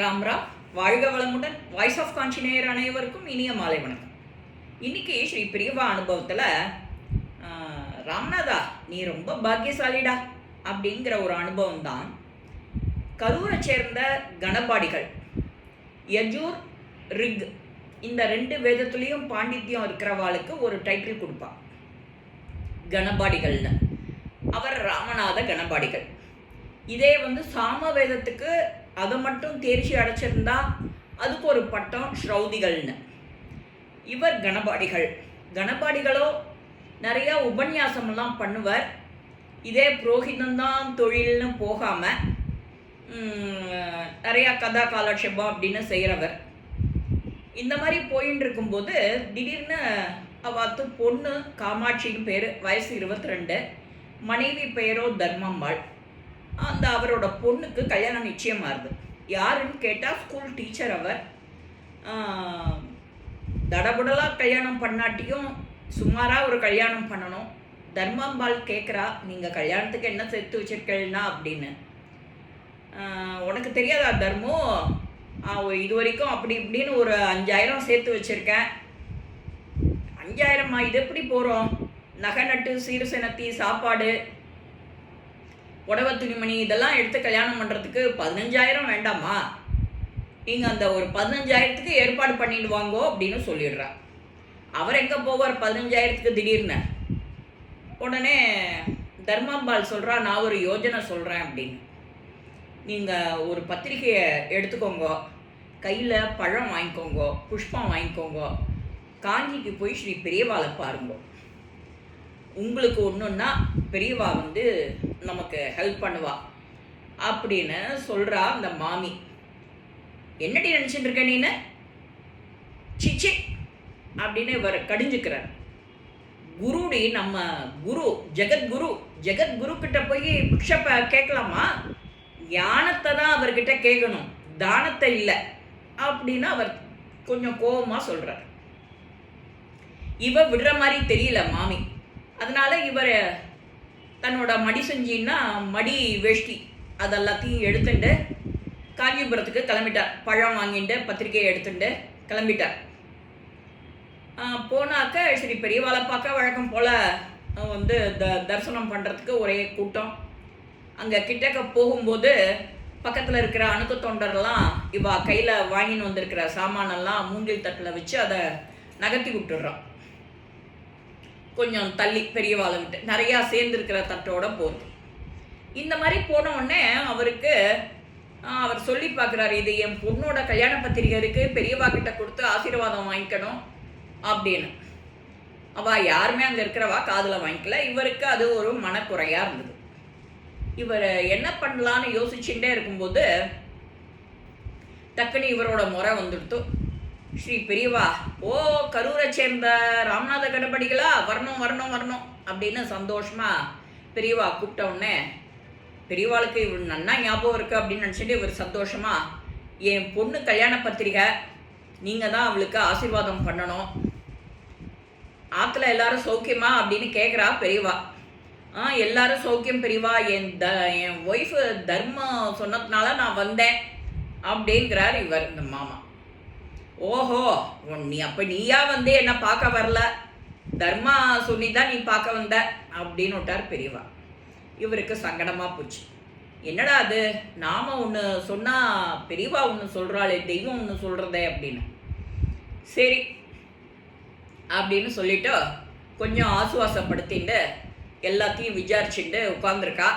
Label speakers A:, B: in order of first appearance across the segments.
A: ராம் ராம் வாழ்க வளமுடன் voice of கான்சினேயர் அனைவருக்கும் இனிய மாலை வணக்கம். இன்னைக்கு ஸ்ரீ பிரியவா அனுபவத்தில் ராம்நாதா நீ ரொம்ப பாக்கியசாலிடா அப்படிங்கிற ஒரு அனுபவம் தான் கரூரை சேர்ந்த கணபாடிகள் யஜூர் ரிக் இந்த ரெண்டு வேதத்துலேயும் பாண்டித்யம் இருக்கிறவாளுக்கு ஒரு டைட்டில் கொடுப்பான் கணபாடிகள்னு. அவர் ராமநாத கணபாடிகள். இதே வந்து சாம வேதத்துக்கு அதை மட்டும் தேர்ச்சி அடைச்சிருந்தா அதுக்கு ஒரு பட்டம் ஸ்ரௌதிகள்னு. இவர் கணபாடிகள். கணபாடிகளோ நிறையா உபன்யாசமெல்லாம் பண்ணுவர். இதே புரோகிதந்தான் தொழில்னு போகாமல் நிறையா கதா காலட்சேபம் அப்படின்னு செய்கிறவர் இந்த மாதிரி போயின்னு இருக்கும்போது திடீர்னு அவாத்து பொண்ணு காமாட்சின்னு பேர் வயசு இருபத்தி ரெண்டு மனைவி பெயரோ தர்மம்மாள். அந்த அவரோட பொண்ணுக்கு கல்யாணம் நிச்சயமாகுது யாருன்னு கேட்டால் ஸ்கூல் டீச்சர் அவர். தடபுடலாக கல்யாணம் பண்ணாட்டியும் சுமாராக ஒரு கல்யாணம் பண்ணணும். தர்மாம்பாள் கேட்குறா நீங்கள் கல்யாணத்துக்கு என்ன சேர்த்து வச்சுருக்கீங்கன்னா? அப்படின்னு. உனக்கு தெரியாதா தர்மோ? இது வரைக்கும் அப்படி இப்படின்னு ஒரு அஞ்சாயிரம் சேர்த்து வச்சுருக்கேன். அஞ்சாயிரமா? இது எப்படி போகிறோம் நகை நட்டு சீர்சனத்தி சாப்பாடு புடவை துணிமணி இதெல்லாம் எடுத்து கல்யாணம் பண்ணுறதுக்கு பதினஞ்சாயிரம் வேண்டாமா? நீங்கள் அந்த ஒரு பதினஞ்சாயிரத்துக்கு ஏற்பாடு பண்ணிடுவாங்கோ அப்படின்னு சொல்லிடுறார் அவர் எங்கே போவார் பதினஞ்சாயிரத்துக்கு திடீர்னு? உடனே தர்மாம்பாள் சொல்கிறா நான் ஒரு யோஜனை சொல்கிறேன் அப்படின்னு. நீங்கள் ஒரு பத்திரிகையை எடுத்துக்கோங்க. கையில் பழம் வாங்கிக்கோங்க புஷ்பம் வாங்கிக்கோங்க. காஞ்சிக்கு போய் ஸ்ரீ பெரியவாளை பாருங்க. உங்களுக்கு ஒன்றுன்னா பெரியவா வந்து நமக்கு ஹெல்ப் பண்ணுவா. அப்படின்னு சொல்கிறா அந்த மாமி. என்னடி நினச்சிட்டு இருக்க நீனு? சிச்சி அப்படின்னு இவர் கடிஞ்சுக்கிறார். குருடி நம்ம குரு ஜெகத்குரு ஜெகத்குரு கிட்ட போய் பிக்ஷப்ப கேட்கலாமா? ஞானத்தை தான் அவர்கிட்ட கேட்கணும். தானத்தை இல்லை. அப்படின்னு அவர் கொஞ்சம் கோபமா சொல்கிறார் இவ விடுற மாதிரி தெரியல மாமி. அதனால இவர் தன்னோட மடி செஞ்சின்னா மடி வேஷ்டி அதெல்லாத்தையும் எடுத்துட்டு காஞ்சிபுரத்துக்கு கிளம்பிட்டார். பழம் வாங்கிட்டு பத்திரிக்கையை எடுத்துட்டு கிளம்பிட்டார். போனாக்க சரி பெரியவாளை பார்க்க வழக்கம் போல் வந்து த தரிசனம் பண்ணுறதுக்கு ஒரே கூட்டம். அங்கே கிட்டக்க போகும்போது பக்கத்தில் இருக்கிற அணுக்கு தொண்டரெல்லாம் இவா கையில் வாங்கின்னு வந்திருக்கிற சாமானெல்லாம் மூங்கில் தட்டில் வச்சு அதை நகர்த்தி விட்டுடுறான். கொஞ்சம் தள்ளி பெரியவாளை விட்டு. நிறையா சேர்ந்துருக்கிற தட்டோட போகுது இந்த மாதிரி போன உடனே அவருக்கு அவர் சொல்லி பார்க்குறாரு இது என் பொண்ணோட கல்யாண பத்திரிகை இருக்கு பெரியவா கிட்ட கொடுத்து ஆசீர்வாதம் வாங்கிக்கணும் அப்படின்னு. அவள் யாருமே அங்கே இருக்கிறவா காதில் வாங்கிக்கல. இவருக்கு அது ஒரு மனக்குறையாக இருந்தது. இவர் என்ன பண்ணலான்னு யோசிச்சுட்டே இருக்கும்போது டக்குன்னு இவரோட முறை வந்துடுத்து. ஸ்ரீ பெரியவா ஓ கரூரை சேர்ந்த ராமநாத கடப்படிகளா? வரணும் வரணும் வரணும். அப்படின்னு சந்தோஷமா பெரியவா கூப்பிட்ட உடனே பெரியவாளுக்கு இவர் நன்னா ஞாபகம் இருக்குது அப்படின்னு நினச்சிட்டு இவர் சந்தோஷமா என் பொண்ணு கல்யாண பத்திரிகை நீங்கள் தான் அவளுக்கு ஆசீர்வாதம் பண்ணணும். ஆற்றுல எல்லாரும் சௌக்கியமா? அப்படின்னு கேட்குறா பெரியவா. ஆ எல்லாரும் சௌக்கியம் பெரியவா. என் த என் ஒய்ஃபு தர்மம் சொன்னதுனால நான் வந்தேன் அப்படிங்கிறார் இவர் இந்த மாமா. ஓஹோ உன் நீ அப்போ நீயா வந்து என்ன பார்க்க வரல? தர்மா சொல்லி தான் நீ பார்க்க வந்த அப்படின்னு விட்டார் பெரியவா. இவருக்கு சங்கடமாக போச்சு. என்னடா அது? நாம் ஒன்று சொன்னால் பெரியவா ஒன்று சொல்கிறாளே தெய்வம் ஒன்று சொல்கிறதே அப்படின்னு. சரி அப்படின்னு சொல்லிட்டு கொஞ்சம் ஆசுவாசப்படுத்திட்டு எல்லாத்தையும் விசாரிச்சுட்டு உட்காந்துருக்கா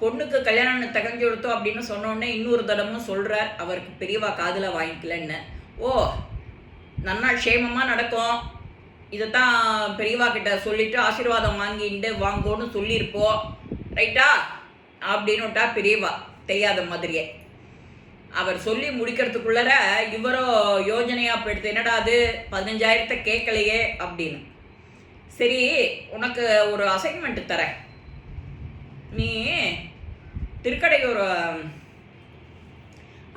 A: பொண்ணுக்கு கல்யாணம் தகஞ்சு கொடுத்தோம் அப்படின்னு சொன்னோடனே இன்னொரு தடமும் சொல்கிறார் அவருக்கு பெரியவா காதில் வாங்கிக்கலன்னு. ஓ நன்னா க்ஷேமமாக நடக்கும். இதைத்தான் பெரியவா கிட்ட சொல்லிட்டு ஆசீர்வாதம் வாங்கிட்டு வாங்கோன்னு சொல்லியிருப்போம் ரைட்டா? அப்படின்னு விட்டா பெரியவா தெரியாத மாதிரியே. அவர் சொல்லி முடிக்கிறதுக்குள்ளர இவரோ யோஜனையாக போயிடுது. என்னடா அது? பதினஞ்சாயிரத்தை கேட்கலையே அப்படின்னு. சரி உனக்கு ஒரு அசைன்மெண்ட் தரேன். நீ திருக்கடையூர்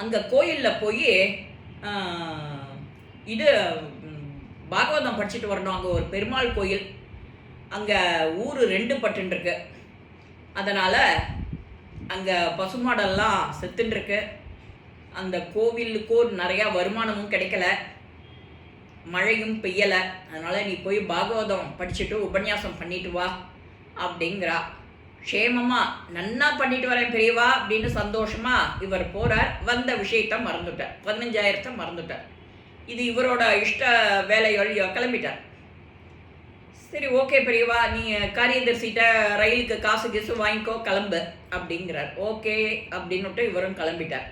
A: அங்கே கோயிலில் போய் இது பாகவதம் படிச்சுட்டு வரணும். அங்கே ஒரு பெருமாள் கோயில். அங்கே ஊர் ரெண்டு பட்டுருக்கு அதனால் அங்கே பசுமாடெல்லாம் செத்துட்டுருக்கு அந்த கோவிலுக்கோ நிறையா வருமானமும் கிடைக்கல. மழையும் பெய்யலை. அதனால் நீ போய் பாகவதம் படிச்சுட்டு உபன்யாசம் பண்ணிட்டு வா அப்படிங்கிறா. க்ஷேமமாக நன்னா பண்ணிட்டு வரேன் பெரியவா அப்படின்னு சந்தோஷமா இவர் போகிறார் வந்த விஷயத்த மறந்துட்டார். பதினஞ்சாயிரத்தை மறந்துட்டார். இது இவரோட இஷ்ட வேலைகள் கிளம்பிட்டார். சரி ஓகே பெரியவா நீ காரியதர்சிட்ட ரயிலுக்கு காசு கீசு வாங்கிக்கோ கிளம்பு அப்படிங்கிறார். ஓகே அப்படின்னுட்டு இவரும் கிளம்பிட்டார்.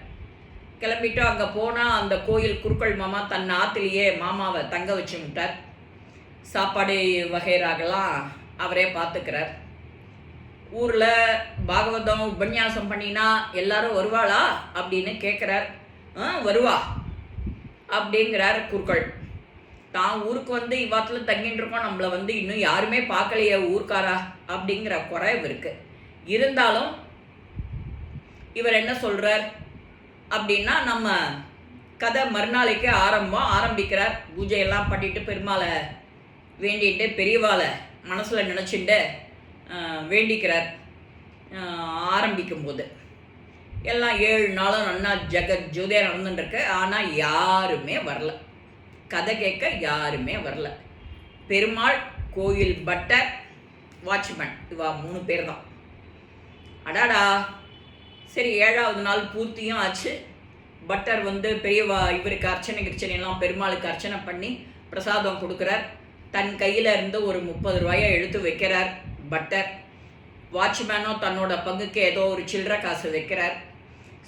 A: கிளம்பிட்டு அங்கே போனால் அந்த கோயில் குருக்கள் மாமா தன் ஆற்றுலேயே மாமாவை தங்க வச்சு விட்டார். சாப்பாடு வகைராகலாம் அவரே பார்த்துக்கிறார் ஊரில் பாகவதம் உபன்யாசம் பண்ணினா எல்லாரும் வருவாளா? அப்படின்னு கேட்குறார் ஆ வருவா. அப்படிங்கிறார் குருக்கள். தான் ஊருக்கு வந்து இவ்வாத்தில் தங்கிட்டு இருக்கோம். நம்மளை வந்து இன்னும் யாருமே பார்க்கலையே ஊர்க்காரா? அப்படிங்கிற குறை இவருக்கு இருந்தாலும் இவர் என்ன சொல்கிறார் அப்படின்னா நம்ம கதை மறுநாளைக்கு ஆரம்பம் ஆரம்பிக்கிறார். பூஜையெல்லாம் பண்ணிட்டு பெருமாளை வேண்டிட்டு பெரியவாளை மனசில் நினச்சிட்டு வேண்டிக்கிறார். ஆரம்பிக்கும்போது. எல்லாம் ஏழு நாளும் நன்னா ஜெகத் ஜோதியாக நடந்துட்டுருக்கு ஆனால் யாருமே வரல. கதை கேட்க யாருமே வரல. பெருமாள் கோயில் பட்டர் வாட்ச்மேன். இவா மூணு பேர் தான் அடாடா. சரி ஏழாவது நாள் பூர்த்தியும் ஆச்சு. பட்டர் வந்து பெரியவா இவருக்கு அர்ச்சனை கிர்ச்சனையெல்லாம் பெருமாளுக்கு அர்ச்சனை பண்ணி பிரசாதம் கொடுக்குறார். தன் கையில் இருந்து ஒரு முப்பது ரூபாயை எடுத்து வைக்கிறார். பட்டர் வாட்ச்மேனும் தன்னோட பங்குக்கு ஏதோ ஒரு சில்லற காசு வைக்கிறார்.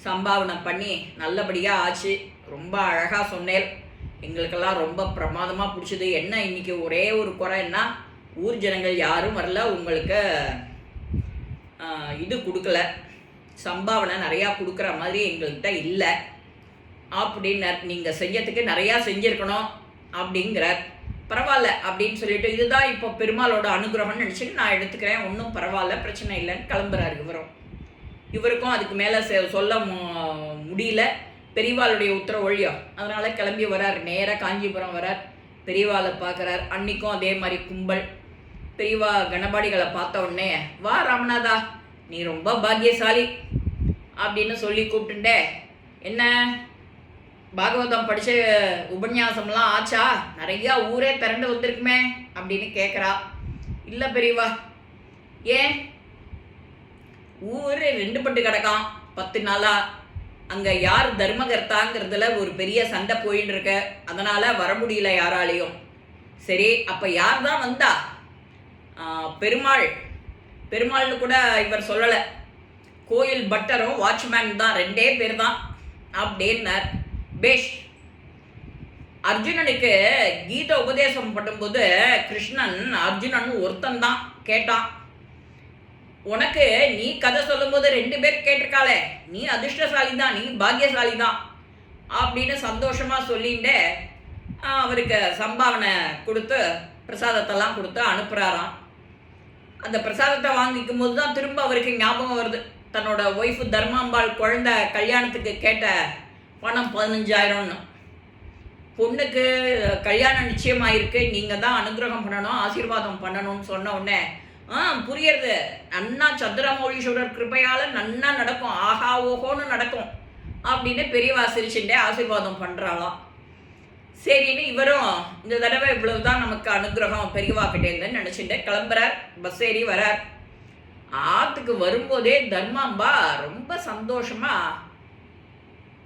A: சம்பாவனை பண்ணி நல்லபடியாக ஆச்சு. ரொம்ப அழகாக சொன்னேன் எங்களுக்கெல்லாம் ரொம்ப பிரமாதமாக பிடிச்சது. என்ன இன்றைக்கி ஒரே ஒரு குறைன்னா ஊர் ஜனங்கள் யாரும் வரல. உங்களுக்கு இது கொடுக்கல. சம்பாவனை நிறையா கொடுக்குற மாதிரி எங்கள்கிட்ட இல்லை. அப்படின்னு நீங்கள் செஞ்சதுக்கு நிறையா செஞ்சுருக்கணும். அப்படிங்கிறார். பரவாயில்ல அப்படின்னு சொல்லிட்டு இதுதான் இப்போ பெருமாளோட அனுகிரகம்னு நினச்சிட்டு நான் எடுத்துக்கிறேன். ஒன்றும் பரவாயில்ல பிரச்சனை இல்லைன்னு கிளம்புறாரு இவரும். இவருக்கும் அதுக்கு மேலே சொல்ல மு- முடியல. பெரியவாளுடைய உத்தரவு ஒழியோ. அதனால கிளம்பி வரார். நேராக காஞ்சிபுரம் வரார். பெரியவாளை பார்க்குறார். அன்னைக்கும் அதே மாதிரி கும்பல். பெரியவா கணபாடிகளை பார்த்த உடனே வா ராமநாதா நீ ரொம்ப பாக்கியசாலி அப்படின்னு சொல்லி கூப்பிட்டுண்டே என்ன? பாகவதம் படித்த உபன்யாசம்லாம் ஆச்சா? நிறையா ஊரே திரண்டு வந்திருக்குமே அப்படின்னு கேட்குறா இல்லை பெரியவா ஏன்? ஊரே ரெண்டு பட்டு கிடக்கான் பத்து நாளாக அங்கே யார் தர்மகர்த்தாங்கிறதுல ஒரு பெரிய சண்டை போயின்னு இருக்க அதனால் வர முடியல யாராலையும். சரி அப்போ யார் தான் வந்தா? பெருமாள். பெருமாள்னு கூட இவர் சொல்லலை. கோயில் பட்டரும் வாட்ச்மேன் தான் ரெண்டே பேர் தான் அப்படின்னார். பேஷ். அர்ஜுனனுக்கு கீத உபதேசம் பண்ணும்போது கிருஷ்ணன் அர்ஜுனன் ஒருத்தன் தான் கேட்டான். உனக்கு நீ கதை சொல்லும்போது ரெண்டு பேர் கேட்டிருக்காளே நீ அதிர்ஷ்டசாலி தான் நீ பாக்கியசாலி தான் அப்படின்னு சந்தோஷமாக சொல்லிட்டு அவருக்கு சம்பாவனை கொடுத்து பிரசாதத்தெல்லாம் கொடுத்து அனுப்புகிறாராம் அந்த பிரசாதத்தை வாங்கிக்கும் போது தான் திரும்ப அவருக்கு ஞாபகம் வருது. தன்னோட ஒய்ஃபு தர்மாம்பாள் குழந்தை கல்யாணத்துக்கு கேட்ட பணம் பதினஞ்சாயிரம்னு. பொண்ணுக்கு கல்யாணம் நிச்சயமாயிருக்கு. நீங்கள் தான் அனுகிரகம் பண்ணணும் ஆசீர்வாதம் பண்ணணும்னு சொன்ன உடனே ஆ புரியுறது. நன்னா சந்திரமௌலீஸ்வரர் கிருப்பையால் நன்னா நடக்கும். ஆஹா ஓஹோன்னு நடக்கும். அப்படின்னு பெரியவா சிரிச்சுட்டே ஆசீர்வாதம் பண்ணுறாளாம் சரின்னு இவரும் இந்த தடவை இவ்வளவு தான் நமக்கு அனுகிரகம் பெரியவா கிட்டேருந்து நினச்சிட்டு கிளம்புறார். பஸ் ஏறி வரார். ஆற்றுக்கு வரும்போதே தர்மாம்பா ரொம்ப சந்தோஷமாக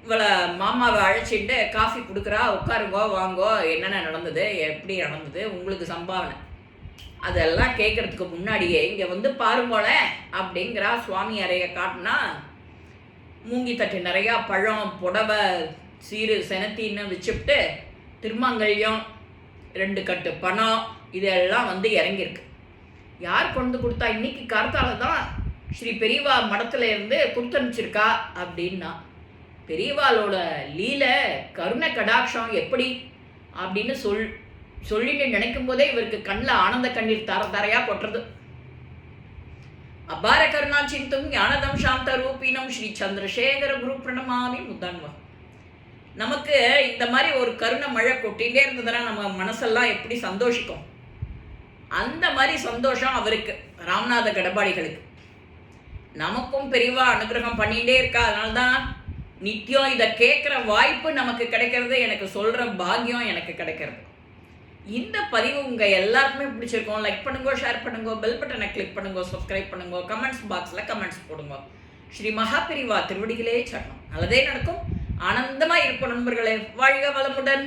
A: இவளை மாமாவை அழைச்சிட்டு காஃபி கொடுக்குறா உட்காருங்கோ வாங்கோ என்னென்ன நடந்தது எப்படி நடந்தது உங்களுக்கு சம்பாவனை. அதெல்லாம் கேட்கறதுக்கு முன்னாடியே இங்கே வந்து பாருங்கோல அப்படிங்கிறா சுவாமி அறைய காட்டினா மூங்கி தட்டு நிறையா பழம் புடவை சீரு செனத்தின்னு வச்சுப்புட்டு திருமங்கல்யம் ரெண்டு கட்டு பணம் இதெல்லாம் வந்து இறங்கியிருக்கு. யார் கொண்டு கொடுத்தா இன்னைக்கு கருத்தால தான் ஸ்ரீ பெரியவா மடத்துல இருந்து கொடுத்து அனுப்பிச்சிருக்கா அப்படின்னா பெரியவாளோட லீல கருணை கடாட்சம் எப்படி? அப்படின்னு சொல் சொல்லிட்டு நினைக்கும் போதே இவருக்கு கண்ணில் ஆனந்த கண்ணீர் தர தரையா கொட்டுறது. அபார கருணா சிந்தும் ஞானதம் சாந்த ரூபினம் ஸ்ரீ சந்திரசேகர குரு பிரணமாமி முத்தான்வா நமக்கு இந்த மாதிரி ஒரு கருணை மழை கொட்டிகிட்டே இருந்ததுன்னா நம்ம மனசெல்லாம் எப்படி சந்தோஷிக்கும்? அந்த மாதிரி சந்தோஷம் அவருக்கு ராமநாத கடபாடிகளுக்கு. நமக்கும் பெரியவா அனுகிரகம் பண்ணிகிட்டே இருக்கா அதனால்தான் நித்தியம் இதை கேட்குற வாய்ப்பு நமக்கு கிடைக்கிறது எனக்கு சொல்கிற பாக்கியம் எனக்கு கிடைக்கிறது. இந்த பதிவு உங்கள் எல்லாருக்குமே பிடிச்சிருக்கோம். லைக் பண்ணுங்க ஷேர் பண்ணுங்க பெல் பட்டனை கிளிக் பண்ணுங்க சப்ஸ்கிரைப் பண்ணுங்க கமெண்ட்ஸ் பாக்ஸில் கமெண்ட்ஸ் போடுங்க. ஸ்ரீ மகாபிரிவா திருவடிகளே சரணம். நல்லதே நடக்கும். ஆனந்தமாக இருப்போம் நண்பர்களே. வாழ்க வளமுடன்.